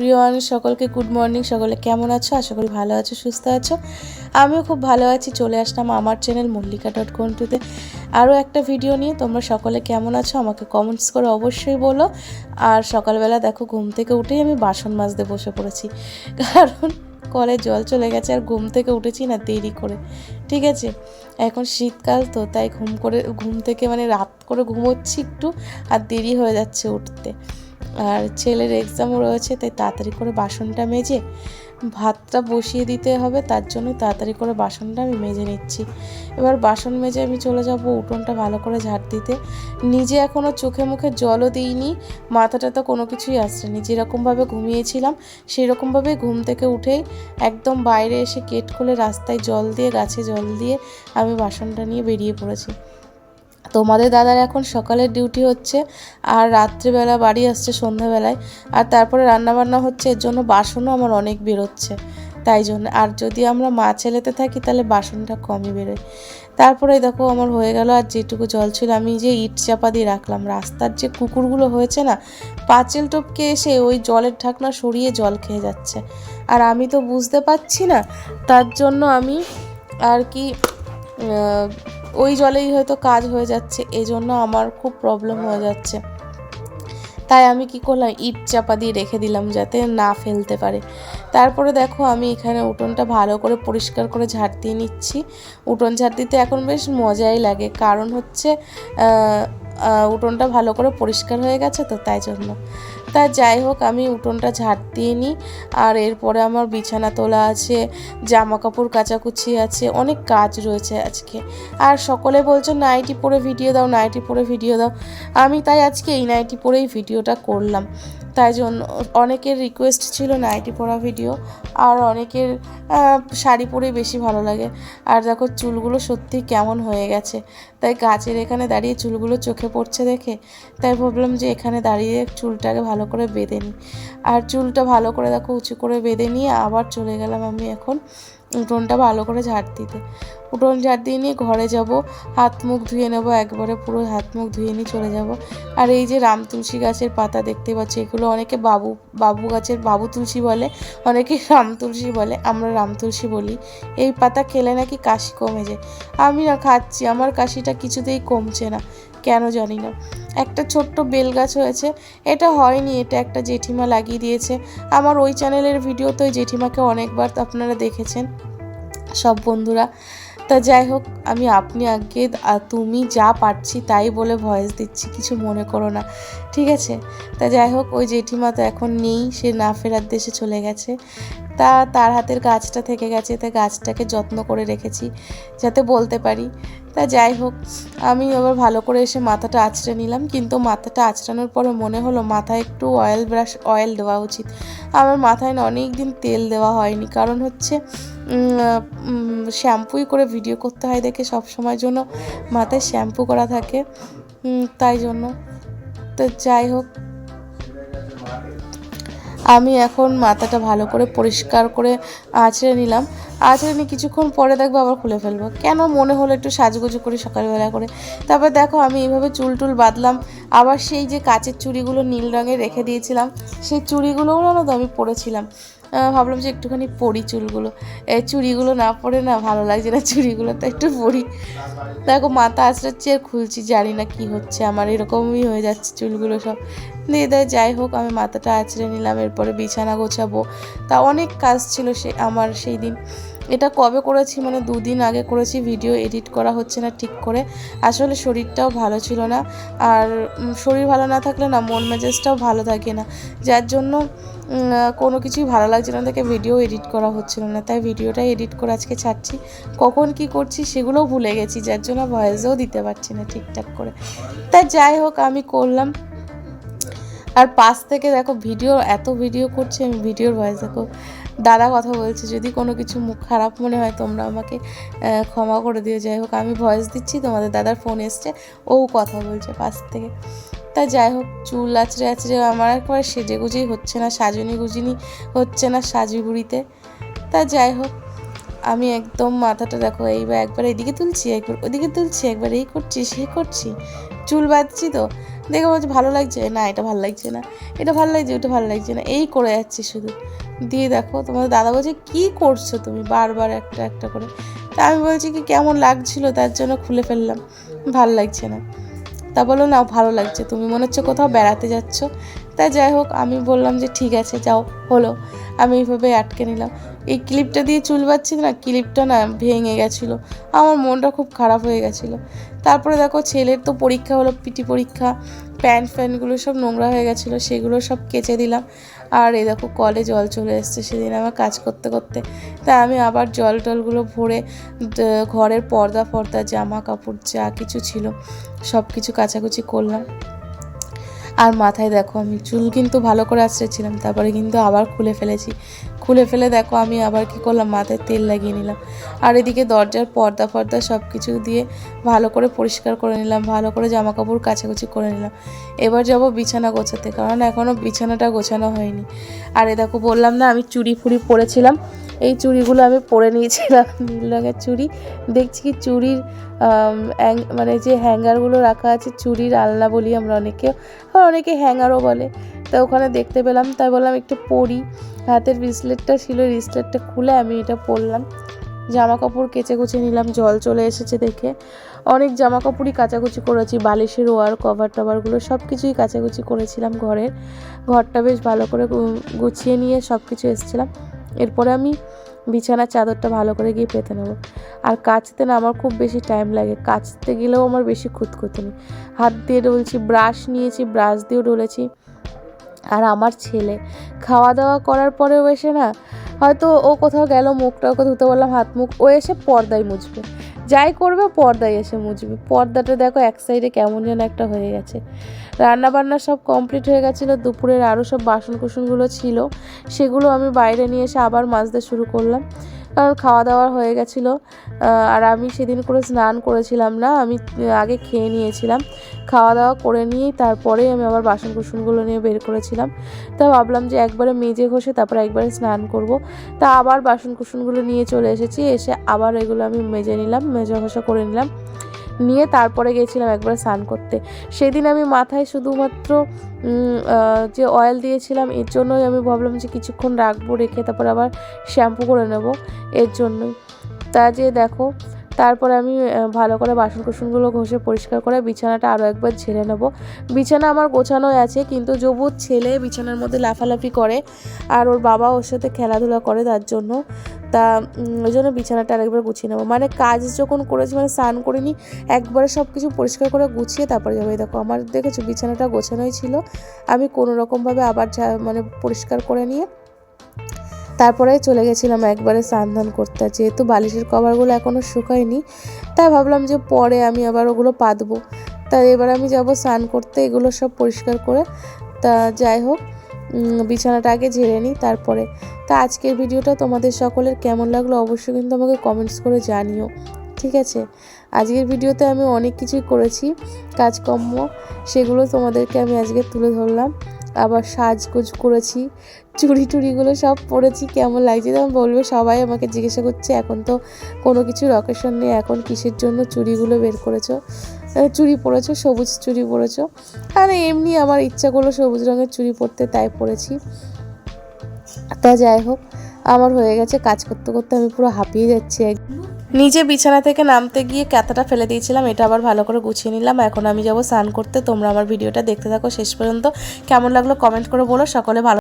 প্রিয় মানুষ সকলকে গুড মর্নিং, সকলে কেমন আছো? আশা করি ভালো আছো, সুস্থ আছো। আমিও খুব ভালো আছি, চলে আসলাম আমার চ্যানেল মল্লিকা ডট কন্টুতে আরও একটা ভিডিও নিয়ে, তোমরা সকলে কেমন আছো? আমাকে কমেন্টস করে অবশ্যই বলো। আর সকালবেলা দেখো, ঘুম থেকে উঠেই আমি বাসন মাজতে বসে পড়েছি। কারণ কলে জল চলে গেছে, আর ঘুম থেকে উঠেছি না দেরি করে। ঠিক আছে? এখন শীতকাল তো, তাই ঘুম করে, ঘুম থেকে মানে রাত করে ঘুমোচ্ছি একটু, আর দেরি হয়ে যাচ্ছে উঠতে। আর ছেলের এক্সামও রয়েছে, তাই তাড়াতাড়ি করে বাসনটা মেজে ভাতটা বসিয়ে দিতে হবে, তার জন্য তাড়াতাড়ি করে বাসনটা আমি মেজে নিচ্ছি। এবার বাসন মেজে আমি চলে যাব উঠোনটা ভালো করে ঝাড় দিতে। নিজে এখনও চোখে মুখে জলও দিইনি, মাথাটা তো কোনো কিছুই আসছেনি যেরকমভাবে ঘুমিয়েছিলাম সেই রকমভাবে ঘুম থেকে উঠেই একদম বাইরে এসে গেট খুলে রাস্তায় জল দিয়ে, গাছে জল দিয়ে আমি বাসনটা নিয়ে বেরিয়ে পড়েছি। তোমাদের দাদার এখন সকালের ডিউটি হচ্ছে আর রাত্রিবেলা বাড়ি আসছে সন্ধ্যাবেলায়। আর তারপরে রান্নাবান্না হচ্ছে, এর জন্য বাসনও আমার অনেক বেরোচ্ছে। তাই জন্য, আর যদি আমরা মা ছেলেতে থাকি তাহলে বাসনটা কমই বেরোয়। তারপরে দেখো আমার হয়ে গেল, আর যেটুকু জল ছিল আমি যে ইট চাপা দিয়ে রাখলাম। রাস্তার যে কুকুরগুলো হয়েছে না, পাঁচিল টপকে এসে ওই জলের ঢাকনা সরিয়ে জল খেয়ে যাচ্ছে। আর আমি তো বুঝতে পারছি না, তার জন্য আমি আর কি ওই জলেই হয়তো কাজ হয়ে যাচ্ছে এই জন্য আমার খুব প্রবলেম হয়ে যাচ্ছে। তাই আমি কি করলাম, ইট চাপা দিয়ে রেখে দিলাম যাতে না ফেলতে পারে। তারপরে দেখো আমি এখানে উঠোনটা ভালো করে পরিষ্কার করে ঝাড় দিয়ে নিচ্ছি। উঠোন ঝাড় দিতে এখন বেশ মজাই লাগে, কারণ হচ্ছে উঠোনটা ভালো করে পরিষ্কার হয়ে গেছে তো তাই জন্য। তা যাই হোক, আমি উঠোনটা ঝাড় দিয়ে নিই। আর এরপরে আমার বিছানা তোলা আছে জামা কাপড় কাচাকুচি আছে, অনেক কাজ রয়েছে আজকে। আর সকলে বলছে, নাইটি পরে ভিডিও দাও, নাইটি পরে ভিডিও দাও। আমি তাই আজকে এই নাইটি পরেই ভিডিওটা করলাম। তাই জন্য অনেকের রিকোয়েস্ট ছিল নাইটি পরা ভিডিও, আর অনেকের শাড়ি পরেই বেশি ভালো লাগে। আর দেখো, চুলগুলো সত্যি কেমন হয়ে গেছে। তাই গাছের এখানে দাঁড়িয়ে চুলগুলো চোখে পড়ছে দেখে। তাই ভাবলাম যে এখানে দাঁড়িয়ে চুলটাকে ভালো করে বেঁধে নিই। আর চুলটা ভালো করে দেখো উঁচু করে বেঁধে নিয়ে আবার চলে গেলাম আমি এখন উঠোনটা ভালো করে ঝাড় দিতে। উঠোন ঝাড় দিয়ে নিয়ে ঘরে যাব, হাত মুখ ধুয়ে নেব, একবারে পুরো হাত মুখ ধুয়ে নিয়ে চলে যাব। আর এই যে রাম তুলসী গাছের পাতা দেখতে পাচ্ছি, এগুলো অনেকে বাবু বাবু গাছের বাবু তুলসী বলে, অনেকে রাম তুলসী বলে, আমরা রাম তুলসী বলি। এই পাতা খেলে নাকি কাশি কমে যায়। আমি না খাচ্ছি, আমার কাশিটা কিছুতেই কমছে না। কেন জানি না। একটা ছোট্ট বেল গাছ হয়েছে। এটা হয়নি, এটা একটা জেঠিমা লাগিয়ে দিয়েছে। আমার ওই চ্যানেলের ভিডিও তো ওই জেঠিমাকে অনেকবার আপনারা দেখেছেন। সব বন্ধুরা তা যাই হোক, আমি আপনি আগে তুমি যা পারছি তাই বলে ভয়েস দিচ্ছি, কিছু মনে করো না। ঠিক আছে? তা যাই হোক, ওই জেঠিমা তো এখন নেই, সে না ফেরার দেশে চলে গেছে। তা তার হাতের গাছটা থেকে গেছে, তা গাছটাকে যত্ন করে রেখেছি, যাতে বলতে পারি। তা যাই হোক, আমি আবার ভালো করে এসে মাথাটা আঁচড়ে নিলাম, কিন্তু মাথাটা আঁচড়ানোর পরে মনে হলো মাথায় একটু অয়েল ব্রাশ অয়েল দেওয়া উচিত। আমার মাথায় অনেক দিন তেল দেওয়া হয়নি, কারণ হচ্ছে শ্যাম্পুই করে ভিডিও করতে হয় দেখে সব সময় জন্য মাথায় শ্যাম্পু করা থাকে। তাই জন্য। তো যাই হোক। আমি এখন মাথাটা ভালো করে পরিষ্কার করে আঁচড়ে নিলাম। আঁচড়ে নিয়ে কিছুক্ষণ পরে দেখব আবার খুলে ফেলব। কেন মনে হলো একটু সাজগুজু করি সকালবেলা করে? তারপর দেখো আমি এইভাবে চুল টুল বাঁধলাম। আবার সেই যে কাচের চুড়িগুলো নীল রঙে রেখে দিয়েছিলাম, সেই চুড়িগুলোও না তো আমি পরেছিলাম। ভাবলাম যে একটুখানি পরি চুলগুলো। এই চুড়িগুলো না পরে না ভালো লাগছে না চুড়িগুলো তো একটু পরি। দেখো, মাথা আঁচড়াচ্ছি আর খুলছি, জানি না কি হচ্ছে আমার, এরকমই হয়ে যাচ্ছে চুলগুলো সব। দিয়ে দেয় যাই হোক, আমি মাথাটা আঁচড়ে নিলাম, এরপরে বিছানা গোছাবো। তা অনেক কাজ ছিল সে, আমার সেই দিন। এটা কবে করেছি মানে দুদিন আগে করেছি ভিডিও এডিট করা হচ্ছে না ঠিক করে। আসলে শরীরটাও ভালো ছিল না। আর শরীর ভালো না থাকলে না, মন মেজাজটাও ভালো থাকে না। যার জন্য কোনো কিছুই ভালো লাগছে না দেখে ভিডিও এডিট করা হচ্ছিল না। তাই ভিডিওটা এডিট করে আজকে ছাড়ছি। কখন কি করছি সেগুলোও ভুলে গেছি, যার জন্য ভয়েসও দিতে পারছি না ঠিকঠাক করে। তাই যাই হোক, আমি করলাম। আর পাশ থেকে দেখো ভিডিও এত ভিডিও করছে, আমি ভিডিওর ভয়েস দেখো। দাদা কথা বলছে, যদি কোনো কিছু মুখ খারাপ মনে হয় তোমরা আমাকে ক্ষমা করে দিও। যাই হোক, আমি ভয়েস দিচ্ছি, তোমাদের দাদার ফোন এসছে, ও কথা বলছে পাশ থেকে। তা যাই হোক, চুল আছড়ে আছড়ে আমার একবার সেজে গুজেই হচ্ছে না, সাজনি গুজিনি হচ্ছে না সাজুগুড়িতে তা যাই হোক, আমি একদম মাথাটা দেখো, এইবার একবার এদিকে তুলছি, একবার ওদিকে তুলছি, একবার এই করছি সেই করছি। চুল বাঁধছি তো দেখে বলছে ভালো লাগছে? না, এটা ভালো লাগছে না। এটা ভালো লাগছে, ওটা ভালো লাগছে না। এই করে যাচ্ছি শুধু। দিয়ে দেখো, তোমাদের দাদা বলছে, কী করছ তুমি? বারবার একটা একটা করে। তা আমি বলছি কি, কেমন লাগছিল? তার জন্য খুলে ফেললাম। ভালো লাগছে না। তা বলো না ভালো লাগছে। তুমি মনে হচ্ছে কোথাও বেড়াতে যাচ্ছ। তা যাই হোক, আমি বললাম যে ঠিক আছে, যাও, হলো। আমি এইভাবে আটকে নিলাম। এই ক্লিপটা দিয়ে চুল বাচ্ছি না, ক্লিপটা না ভেঙে গেছিল। আমার মনটা খুব খারাপ হয়ে গেছিল। তারপরে দেখো, ছেলের তো পরীক্ষা হলো, পিটি পরীক্ষা, প্যান্ট ফ্যানগুলো সব নোংরা হয়ে গেছিল, সেগুলো সব কেচে দিলাম। আর এই দেখো, কলে জল চলে এসছে সেদিন আমার কাজ করতে করতে। তা আমি আবার জল টলগুলো ভরে ঘরের পর্দা ফর্দা, জামা কাপড় যা কিছু ছিল সব কিছু কাচাকুচি করলাম। আর মাথায় দেখো, আমি চুল কিন্তু ভালো করে আঁচড়েছিলাম, তারপরে কিন্তু আবার খুলে ফেলেছি। খুলে ফেলে দেখো, আমি আবার কি করলাম, মাথায় তেল লাগিয়ে নিলাম। আর এদিকে দরজার পর্দা ফর্দা সব কিছু দিয়ে ভালো করে পরিষ্কার করে নিলাম, ভালো করে জামা কাপড় কাচাকুচি করে নিলাম। এবার যাব বিছানা গোছাতে, কারণ এখনও বিছানাটা গোছানো হয়নি। আর এ দেখো, বললাম না, আমি চুড়ি ফুরি পরেছিলাম এই চুড়িগুলো আমি পরে নিয়েছিলাম, নীল রঙের চুড়ি। দেখছি কি চুড়ির মানে যে হ্যাঙ্গারগুলো রাখা আছে, চুড়ির আলনা বলি আমরা অনেকে আর অনেকে হ্যাঙ্গারও বলে। তা ওখানে দেখতে পেলাম, তাই বললাম একটু পরি। হাতের ব্রেসলেটটা ছিল ব্রেসলেটটা খুলে আমি এটা পরলাম। জামা কাপড় কেচে কুচে নিলাম, জল চলে এসেছে দেখে। অনেক জামা কাপড়ই কাচাকুচি করেছি, বালিশের ওয়ার কভার টভারগুলো সব কিছুই কাচাকুচি করেছিলাম ঘরের। ঘরটা বেশ ভালো করে গুছিয়ে নিয়ে সব কিছু এসেছিলাম। এরপরে আমি বিছানার চাদরটা ভালো করে গিয়ে পেতে নেব। আর কাচতে না আমার খুব বেশি টাইম লাগে। কাচতে গেলেও আমার বেশি খুঁতখুতুনি হাত দিয়ে ডলছি ব্রাশ নিয়েছি ব্রাশ দিয়েও ডলেছি। আর আমার ছেলে খাওয়া দাওয়া করার পরেও এসে না, হয়তো ও কোথাও গেল মুখটা ওকে ধুতে বললাম হাত মুখ ও এসে পর্দায় মুছবে। যাই করবে, পর্দায় এসে মুছবে। পর্দাটা দেখো এক সাইডে কেমন যেন একটা হয়ে গেছে। রান্না বান্না সব কমপ্লিট হয়ে গেছিল, দুপুরের আরও সব বাসন কুসনগুলো ছিল। সেগুলো আমি বাইরে নিয়ে এসে আবার মাজতে শুরু করলাম। কারণ খাওয়া দাওয়া হয়ে গেছিল। আর আমি সেদিন করে স্নান করেছিলাম না, আমি আগে খেয়ে নিয়েছিলাম। খাওয়া দাওয়া করে নিয়ে তারপরে আমি আবার বাসন কুসনগুলো নিয়ে বের করেছিলাম। তা ভাবলাম যে একবারে মেজে ঘষে তারপরে একবারে স্নান করব। তা আবার বাসন কুসনগুলো নিয়ে চলে এসেছি, এসে আবার এগুলো আমি মেজে নিলাম, মেজে ঘষা করে নিলাম। নিয়ে তারপরে গেছিলাম একবার স্নান করতে। সেদিন আমি মাথায় শুধুমাত্র যে অয়েল দিয়েছিলাম, এর জন্যই আমি ভাবলাম যে কিছুক্ষণ রাখব, রেখে তারপর আবার শ্যাম্পু করে নেব, এর জন্যই। তা যে দেখো তারপরে আমি ভালো করে বাসন কুসনগুলো ঘষে পরিষ্কার করে বিছানাটা আরও একবার ঝেড়ে নেব। বিছানা আমার গোছানোই আছে, কিন্তু যবুর ছেলে বিছানার মধ্যে লাফালাফি করে আর ওর বাবা ওর সাথে খেলাধুলা করে তার জন্য। তা ওই জন্য বিছানাটা আরেকবার গুছিয়ে নেব। মানে কাজ যখন করেছি মানে স্নান করিনি, একবারে সব কিছু পরিষ্কার করে গুছিয়ে তারপরে যাব। দেখো, আমার দেখেছ বিছানাটা গোছানোই ছিল। আমি কোনো রকমভাবে আবার মানে পরিষ্কার করে নিয়ে তারপরে চলে গেছিলাম একবারে স্নান করতে। যেহেতু বালিশের কভারগুলো এখনও শুকায়নি, তাই ভাবলাম যে পরে আমি আবার ওগুলো পাতবো। তাই এবার আমি যাব স্নান করতে, এগুলো সব পরিষ্কার করে। তা যাই হোক বিছানাটা আগে ঝেড়ে নিই তারপরে। তা আজকের ভিডিওটা তোমাদের সকলের কেমন লাগল অবশ্যই কিন্তু আমাকে কমেন্টস করে জানিও, ঠিক আছে? আজকের ভিডিওতে আমি অনেক কিছুই করেছি, কাজকর্ম, সেগুলো তোমাদেরকে আমি আজকে তুলে ধরলাম। আবার সাজগোজ করেছি চুড়ি টুড়িগুলো সব পরেছি, কেমন লাগছে তখন বলবে, সবাই আমাকে জিজ্ঞাসা করছে, এখন তো কোনো কিছুর অকেশন নেই, এখন কিসের জন্য চুড়িগুলো বের করেছ? চুড়ি পরেছো, সবুজ চুড়ি পরেছো? আর এমনি আমার ইচ্ছা করল সবুজ রঙের চুড়ি পরতে, তাই পরেছি। তা যাই হোক, আমার হয়ে গেছে, কাজ করতে করতে আমি পুরো হাঁপিয়ে যাচ্ছি একদম নিচে বিছানা থেকে নামতে গিয়ে ক্যাথাটা ফেলে দিয়েছিলাম, এটা আবার ভালো করে গুছিয়ে নিলাম। এখন আমি যাব স্নান করতে, তোমরা আমার ভিডিওটা দেখতে থাকো শেষ পর্যন্ত। কেমন লাগল কমেন্ট করে বলো, সকলে ভালো